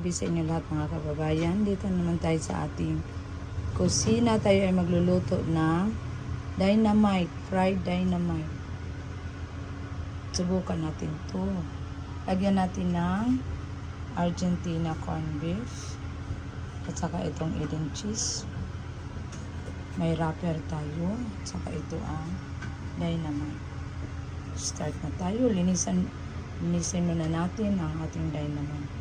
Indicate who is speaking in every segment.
Speaker 1: gabi sa inyo lahat mga kababayan. Dito naman tayo sa ating kusina. Tayo ay magluluto ng dynamite, fried dynamite. Subukan natin to. Lagyan natin ng Argentina corned beef at saka itong Eden cheese. May wrapper tayo at saka ito ang dynamite. Start na tayo. Linisan, linisin muna natin ang ating dynamite.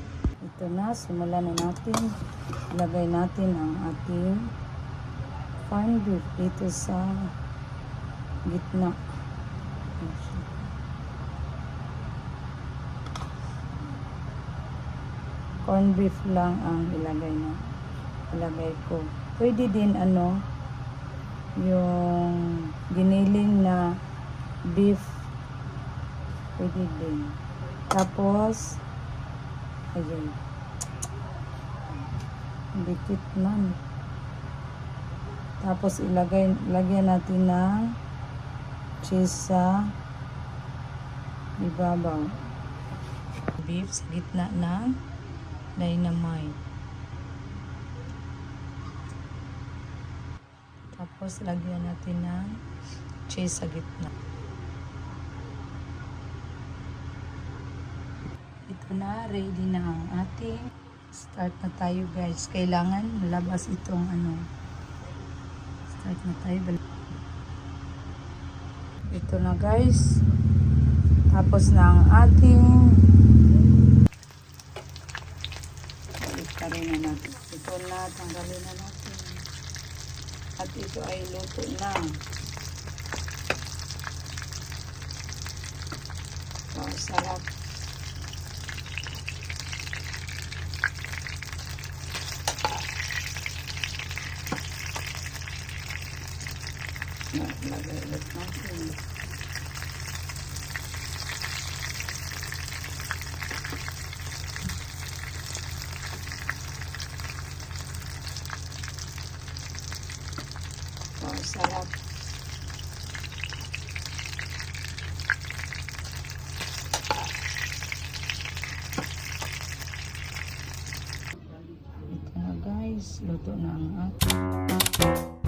Speaker 1: Ito na, simulan na natin. Ilagay natin ang ating corned beef dito sa gitna. Corned beef lang ang ilagay na ilagay ko. Pwede din ano yung giniling na beef pwede din. Tapos ayun. Dikit man. Tapos ilagay lagyan natin ng cheese sa ibabaw. Beef sa gitna ng dynamite. Tapos, lagyan natin ng cheese sa gitna. Ito na, ready na ang ating start na tayo guys. Kailangan labas itong ano. Start na tayo. Ito na guys. Tapos na ang ating Balik na natin. Ito na, tanggalin na natin. At ito ay luto na. So, sarap. Lagay ulit natin. Oh, sarap. Ito na guys, luto na ang ating